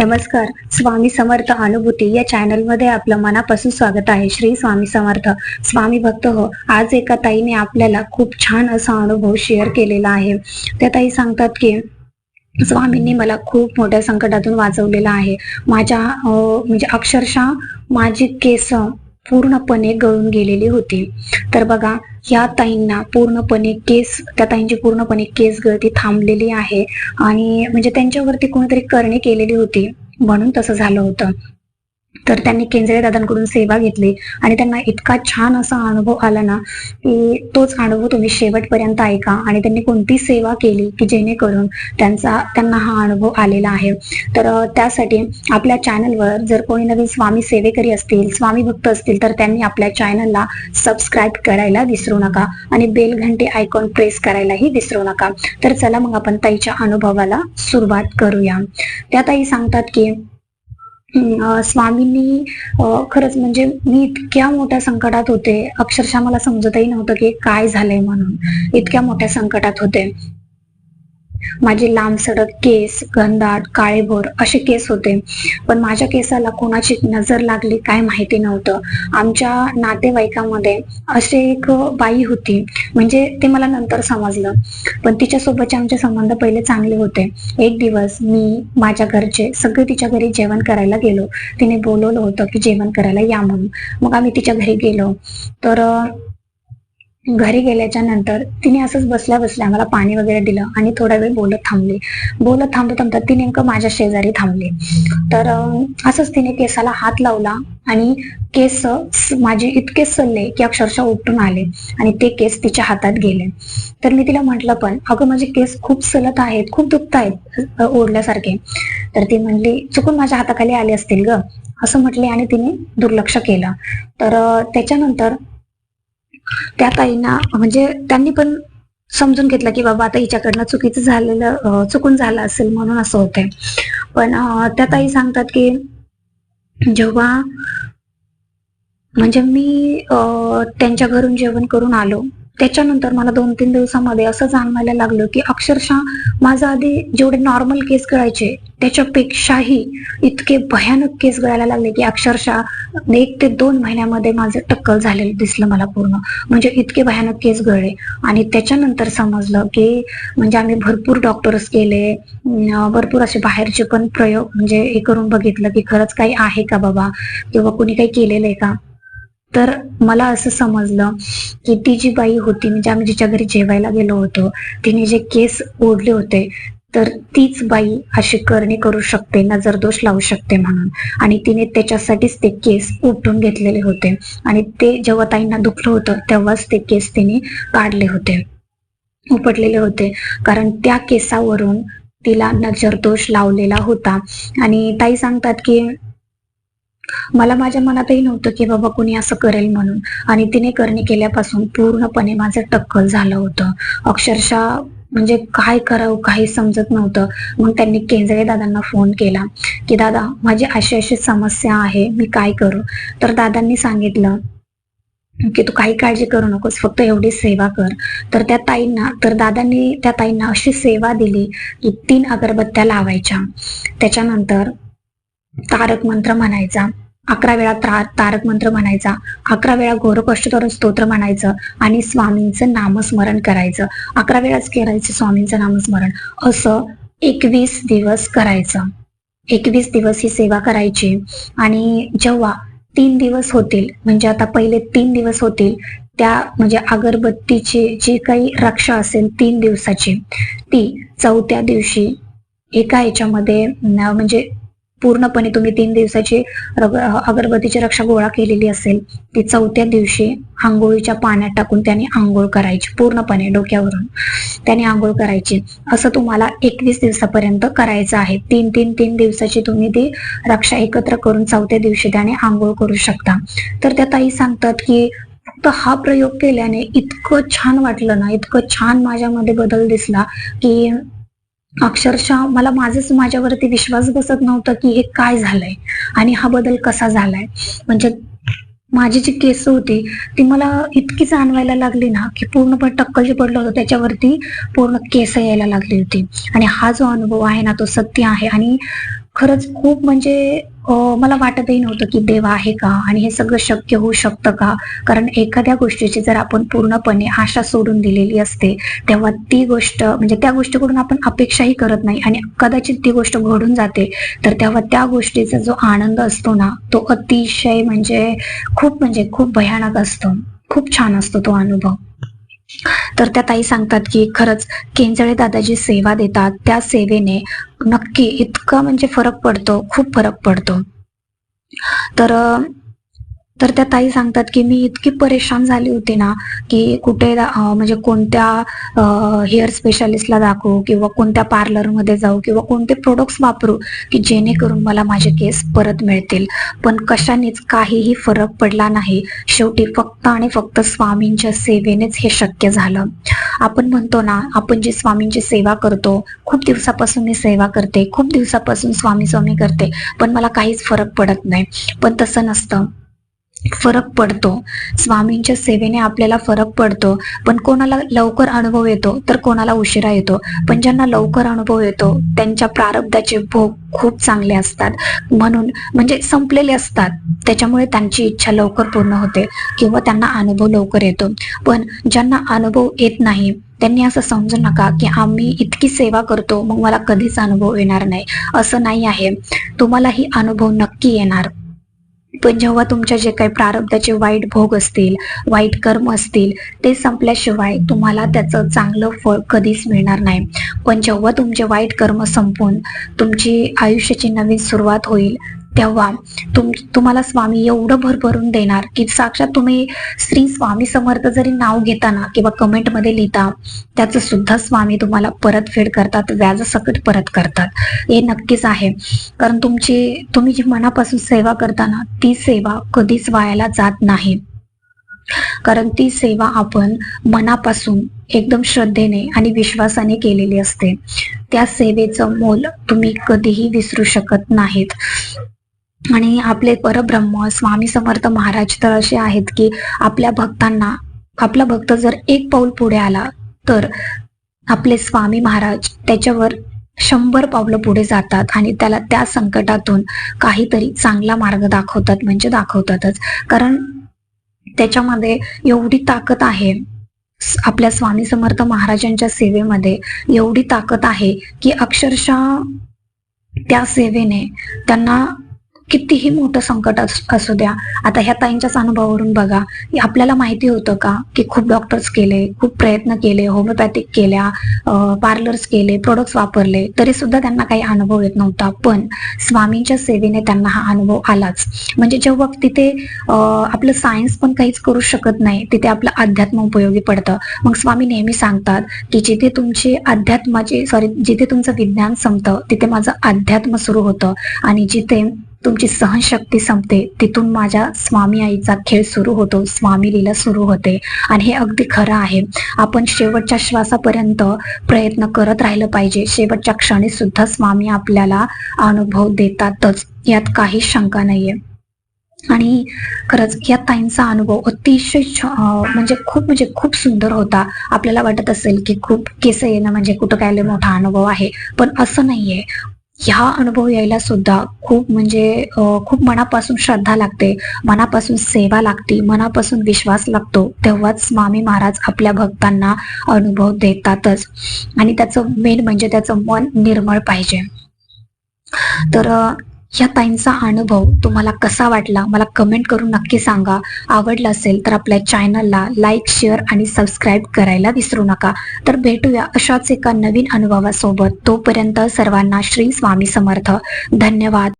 नमस्कार. स्वामी समर्थ अनुभूती या चॅनलमध्ये आपलं मनापासून स्वागत आहे. श्री स्वामी समर्थ. स्वामी भक्त हो आज एका ताईने आपल्याला खूप छान असा अनुभव शेअर केलेला आहे. त्या ताई सांगतात की स्वामींनी मला खूप मोठ्या संकटातून वाचवलेलं आहे. माझ्या अं, म्हणजे अक्षरशः माझी केस पूर्णपणे गळून गेलेली होती. तर बघा या ताईंना पूर्णपणे केस त्या ताईंची पूर्णपणे केस गळती थांबलेली आहे आणि म्हणजे त्यांच्यावरती कोणीतरी करणी केलेली होती. म्हणून तसं झालं होतं. तर त्यांनी केंद्रे दादांकडून सेवा घेतली आणि त्यांना इतका छान असा अनुभव आला ना की तोच अनुभव तुम्ही शेवटपर्यंत ऐका आणि त्यांनी कोणती सेवा केली की जेणेकरून त्यांचा त्यांना हा अनुभव आलेला आहे. तर त्यासाठी आपल्या चॅनलवर जर कोणी नवीन स्वामी सेवेकरी असतील स्वामी भक्त असतील तर त्यांनी आपल्या चॅनलला सबस्क्राईब करायला विसरू नका आणि बेल घंटे आयकॉन प्रेस करायलाही विसरू नका. तर चला मग आपण ताईच्या अनुभवाला सुरुवात करूया. त्या ताई सांगतात की स्वामींनी खरंच म्हणजे मी इतक्या मोठ्या संकटात होते. अक्षरशः मला समजतही नव्हतं की काय झालंय म्हणून. इतक्या मोठ्या संकटात होते. माझे लांब सडक केस घनदाट काळेभोर असे केस होते. पण माझ्या केसाला कोणाची नजर लागली काय माहिती नव्हतं. आमच्या नातेवाईकामध्ये असे एक बाई होती. म्हणजे ते मला नंतर समजलं. पण तिच्यासोबतचे आमचे संबंध पहिले चांगले होते. एक दिवस मी माझ्या घरचे सगळे तिच्या घरी जेवण करायला गेलो. तिने बोलवलं होतं की जेवण करायला या म्हणून. मग आम्ही तिच्या घरी गेलो. तर घरी गेल्याच्यानंतर तिने असंच बसल्या बसल्या मला पाणी वगैरे दिलं आणि थोडा वेळ बोलत थांबली. बोलत थांबत थांबतात ती नेमकं माझ्या शेजारी थांबली. तर असंच तिने केसाला हात लावला आणि केस माझे इतके सल्ले की अक्षरशः उठून आले आणि ते केस तिच्या हातात गेले. तर मी तिला म्हटलं पण अगं माझे केस खूप सलत आहेत खूप दुखत आहेत ओढल्यासारखे. तर ती म्हणली चुकून माझ्या हाताखाली आले असतील ग. असं म्हटले आणि तिने दुर्लक्ष केलं. तर त्याच्यानंतर त्या ताईंना म्हणजे त्यांनी पण समजून घेतलं की बाबा आता हिच्याकडनं चुकीचं झालेलं चुकून झालं असेल म्हणून असं होतंय. पण त्या ताई सांगतात की जेव्हा म्हणजे मी त्यांच्या घरून जेवण करून आलो त्याच्यानंतर मला दोन तीन दिवसामध्ये असं जाणवायला लागलं की अक्षरशः माझं आधी जेवढे नॉर्मल केस गळायचे त्याच्यापेक्षाही इतके भयानक केस गळायला लागले की अक्षरशः एक ते दोन महिन्यामध्ये माझं टक्कल झालेलं दिसलं मला पूर्ण. म्हणजे इतके भयानक केस गळले आणि त्याच्यानंतर समजलं की म्हणजे आम्ही भरपूर डॉक्टर्स केले. भरपूर असे बाहेरचे पण प्रयोग म्हणजे हे करून बघितलं की खरंच काही आहे का बाबा? किंवा कोणी काही केलेलं आहे का? तर मला असं समजलं की ती जी बाई होती म्हणजे आम्ही जिच्या घरी जेवायला गेलो होतो तिने जे केस ओढले होते तर तीच बाई अशी करणी करू शकते नजरदोष लावू शकते म्हणून. आणि तिने त्याच्यासाठीच ते केस उठून घेतलेले होते. आणि ते जेव्हा ताईंना दुखलं होतं तेव्हाच ते केस तिने काढले होते उपटलेले होते. कारण त्या केसावरून तिला नजरदोष लावलेला होता. आणि ताई सांगतात की मला माझ्या मनातही नव्हतं की बाबा कोणी असं करेल म्हणून. आणि तिने करणी केल्यापासून पूर्णपणे माझं टक्कल झालं होतं. अक्षरशः म्हणजे काय करावं काही समजत नव्हतं. मग त्यांनी केंजळे दादांना फोन केला. की दादा माझी अशी अशी समस्या आहे मी काय करू? तर दादांनी सांगितलं की तू काही काळजी करू नकोस फक्त एवढी सेवा कर. तर त्या ताईंना तर दादांनी त्या ताईंना अशी सेवा दिली की तीन अगरबत्त्या लावायच्या. त्याच्यानंतर तारक मंत्र म्हणायचा. अकरा वेळा तार तारक मंत्र म्हणायचा अकरा वेळा घोरकष्टोत्तर स्तोत्र म्हणायचं आणि स्वामींचं नामस्मरण करायचं. अकरा वेळाच करायचं स्वामींचं नामस्मरण. असं एकवीस दिवस करायचं. एकवीस दिवस ही सेवा करायची. आणि जेव्हा तीन दिवस होतील म्हणजे आता पहिले तीन दिवस होतील त्या म्हणजे अगरबत्तीची जी काही रक्षा असेल तीन दिवसाची ती चौथ्या दिवशी एका याच्यामध्ये म्हणजे पूर्णपणे तुम्ही तीन दिवसाची अगरबत्तीची रक्षा गोळा केलेली असेल ती चौथ्या दिवशी आंघोळीच्या पाण्यात टाकून त्याने आंघोळ करायची पूर्णपणे डोक्यावरून त्याने आंघोळ करायची. असं तुम्हाला एकवीस दिवसापर्यंत करायचं आहे. तीन तीन तीन दिवसाची तुम्ही ती रक्षा एकत्र करून चौथ्या दिवशी त्याने आंघोळ करू शकता. तर त्या ताई सांगतात की फक्त हा प्रयोग केल्याने इतकं छान वाटलं ना इतकं छान माझ्यामध्ये बदल दिसला की अक्षरशः मला माझंच माझ्यावरती विश्वास बसत नव्हता की हे काय झालंय आणि हा बदल कसा झालाय. म्हणजे माझी जी केस होती ती मला इतकी जाणवायला लागली ना की पूर्णपणे टक्कल जे पडलं होतं त्याच्यावरती पूर्ण केस यायला लागली होती. आणि हा जो अनुभव आहे ना तो सत्य आहे. आणि खरंच खूप म्हणजे मला वाटतही नव्हतं की देव आहे का आणि हे सगळं शक्य होऊ शकतं का? कारण एखाद्या गोष्टीची जर आपण पूर्णपणे आशा सोडून दिलेली असते तेव्हा ती गोष्ट म्हणजे त्या गोष्टीकडून आपण अपेक्षाही करत नाही आणि कदाचित ती गोष्ट घडून जाते तर तेव्हा त्या गोष्टीचा जो आनंद असतो ना तो अतिशय म्हणजे खूप म्हणजे खूप भयानक असतो. खूप छान असतो तो अनुभव. तर त्या ताई सांगतात की खरंच केंजळे दादाजी सेवा देतात. त्या सेवेने नक्की इतका म्हणजे फरक पडतो खूप फरक पडतो. तर तर त्या ताई सांगतात की मी इतकी परेशान झाली होती ना की कुठे म्हणजे कोणत्या हेअर स्पेशालिस्टला दाखवू किंवा कोणत्या पार्लरमध्ये जाऊ किंवा कोणते प्रोडक्ट्स वापरू की जेणेकरून मला माझे केस परत मिळतील. पण कशानेच काहीही फरक पडला नाही. शेवटी फक्त आणि फक्त स्वामींच्या सेवेनेच हे शक्य झालं. आपण म्हणतो ना आपण जी स्वामींची सेवा करतो खूप दिवसापासून मी सेवा करते खूप दिवसापासून स्वामी स्वामी करते पण मला काहीच फरक पडत नाही. पण तसं नसतं. फरक पडतो. स्वामींच्या सेवेने आपल्याला फरक पडतो. पण कोणाला लवकर अनुभव येतो तर कोणाला उशिरा येतो. पण ज्यांना लवकर अनुभव येतो त्यांच्या प्रारब्धाचे भोग खूप चांगले असतात. म्हणून म्हणजे संपलेले असतात. त्याच्यामुळे त्यांची इच्छा लवकर पूर्ण होते किंवा त्यांना अनुभव लवकर येतो. पण ज्यांना अनुभव येत नाही त्यांनी असं समजू नका की आम्ही इतकी सेवा करतो मग मला कधीच अनुभव येणार नाही. असं नाही आहे. तुम्हालाही अनुभव नक्की येणार. पण जेव्हा तुमच्या जे काही प्रारब्धाचे वाईट भोग असतील वाईट कर्म असतील ते संपल्याशिवाय तुम्हाला त्याचं चांगलं फळ कधीच मिळणार नाही. पण जेव्हा तुमचे वाईट कर्म संपून तुमची आयुष्याची नवीन सुरुवात होईल तेव्हा तुम तुम्हाला स्वामी एवढं भरभरून देणार की साक्षात तुम्ही श्री स्वामी समर्थ जरी नाव घेताना किंवा कमेंटमध्ये लिहिता त्याचं सुद्धा स्वामी तुम्हाला परतफेड करतात व्याजासकट परत करतात. हे नक्कीच आहे. कारण तुमची तुम्ही जी मनापासून सेवा करताना ती सेवा कधीच वायाला जात नाही. कारण ती सेवा आपण मनापासून एकदम श्रद्धेने आणि विश्वासाने केलेली असते. त्या सेवेचं मोल तुम्ही कधीही विसरू शकत नाहीत. आणि आपले परब्रह्म स्वामी समर्थ महाराज तर असे आहेत की आपल्या भक्तांना आपला भक्त जर एक पाऊल पुढे आला तर आपले स्वामी महाराज त्याच्यावर शंभर पावलं पुढे जातात आणि त्याला त्या संकटातून काहीतरी चांगला मार्ग दाखवतात म्हणजे दाखवतातच. कारण त्याच्यामध्ये एवढी ताकद आहे आपल्या स्वामी समर्थ महाराजांच्या सेवेमध्ये एवढी ताकद आहे की अक्षरशः त्या सेवेने त्यांना कितीही मोठं संकट असू द्या आता ह्या ताईंच्याच अनुभवावरून बघा आपल्याला माहिती होतं का की खूप डॉक्टर्स केले खूप प्रयत्न केले होमिओपॅथिक केल्या पार्लर्स केले प्रोडक्ट्स वापरले तरी सुद्धा त्यांना काही अनुभव येत नव्हता. पण स्वामींच्या सेवेने त्यांना हा अनुभव आलाच. म्हणजे जेव्हा तिथे आपलं सायन्स पण काहीच करू शकत नाही तिथे आपलं अध्यात्म उपयोगी पडतं. मग स्वामी नेहमी सांगतात की जिथे तुमचे अध्यात्माचे सॉरी जिथे तुमचं विज्ञान संपतं तिथे माझं अध्यात्म सुरू होतं. आणि जिथे तुमची सहनशक्ती संपते. तिथून माझ्या स्वामी आईचा खेळ सुरू होतो. स्वामी लीला सुरू होते. आणि हे अगदी खरं आहे. आपण शेवटच्या श्वासापर्यंत प्रयत्न करत राहिलं पाहिजे. शेवटच्या क्षणी सुद्धा स्वामी आपल्याला अनुभव देतातच. यात काही शंका नाहीये. आणि खरंच या ताईंचा अनुभव अतिशय म्हणजे खूप म्हणजे खूप सुंदर होता. आपल्याला वाटत असेल की खूप केस येणं म्हणजे कुठं काय लय मोठा अनुभव आहे. पण असं नाहीये. ह्या अनुभव यायला सुद्धा खूप म्हणजे खूप मनापासून श्रद्धा लागते. मनापासून सेवा लागते मनापासून विश्वास लागतो. तेव्हाच स्वामी महाराज आपल्या भक्तांना अनुभव देतातच. आणि त्याचं मेन म्हणजे त्याचं मन निर्मळ पाहिजे. तर या ह्या ताईंचा अनुभव तुम्हाला कसा वाटला? मला कमेंट करून नक्की सांगा. आवडला असेल तर आपल्या चॅनलला लाईक शेअर आणि सबस्क्राईब करायला विसरू नका. तर भेटूया अशाच एका नवीन अनुभवासोबत. तोपर्यंत सर्वांना श्री स्वामी समर्थ. धन्यवाद.